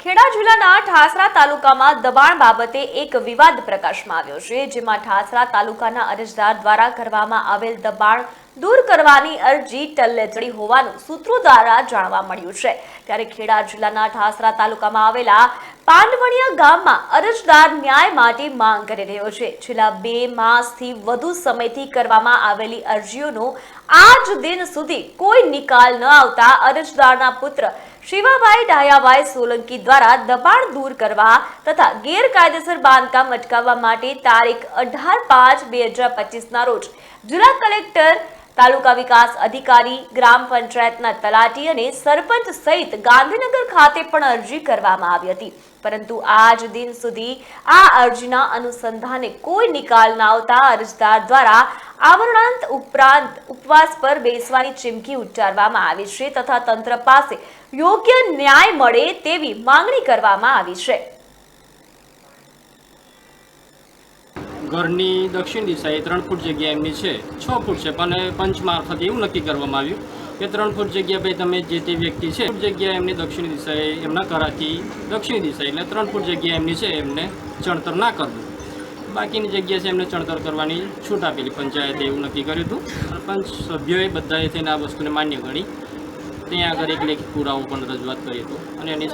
ખેડા જિલ્લાના ઠાસરા તાલુકામાં દબાણ બાબતે એક વિવાદ પ્રકાશમાં આવ્યો છે, જેમાં ઠાસરા તાલુકાના અરજદાર દ્વારા કરવામાં આવેલ દબાણ દૂર કરવાની અરજી ટલ્લે હોવાનું સૂત્રો દ્વારા જાણવા મળ્યું છે. ત્યારે ખેડા જિલ્લાના ઠાસરા તાલુકામાં આવેલા પાંડવણિયા ગામમાં અરજદાર ન્યાય માટે માંગ કરી રહ્યો છે. છેલ્લા બે માસથી વધુ સમયથી કરવામાં આવેલી અરજીઓનો આજ દિન સુધી કોઈ નિકાલ ન આવતા અરજદારના પુત્ર શિવાભાઈ ડાયાભાઈ સોલંકી દ્વારા દબાણ દૂર કરવા તથા ગેરકાયદેસર બાંધકામ અટકાવવા માટે તારીખ અઢાર પાંચ બે હજાર પચીસના રોજ જિલ્લા કલેક્ટર તાલુકા વિકાસ અધિકારી, ગ્રામ પંચાયતના તલાટી અને સરપંચ સહિત ગાંધીનગર ખાતે પણ અરજી કરવામાં આવી હતી. પરંતુ આજ દિન સુધી આ અરજીના અનુસંધાને કોઈ નિકાલ ના આવતા અરજદાર દ્વારા આવરણાંત ઉપરાંત ઉપવાસ પર બેસવાની ચીમકી ઉચ્ચારવામાં આવી છે તથા તંત્ર પાસે યોગ્ય ન્યાય મળે તેવી માંગણી કરવામાં આવી છે. ઘરની દક્ષિણ દિશાએ ત્રણ ફૂટ જગ્યા એમની છે, છ ફૂટ છે, પણ પંચ મારફતે એવું નક્કી કરવામાં આવ્યું કે ત્રણ ફૂટ જગ્યા ભાઈ તમે જે તે વ્યક્તિ છે ફૂટ જગ્યા એમની દક્ષિણ દિશાએ એમના કરાથી દક્ષિણ દિશા એટલે ત્રણ ફૂટ જગ્યા એમની છે, એમને ચણતર ના કરવું બાકીની જગ્યા છે, એમને ચણતર કરવાની છૂટ આપેલી પંચાયતે એવું નક્કી કર્યું હતું. સરપંચ, સભ્યોએ બધાએ થઈને આ વસ્તુને માન્ય ગણી. ત્યાં આગળ એક લેખિત પુરાવો પણ રજૂઆત કરી હતું. અને એની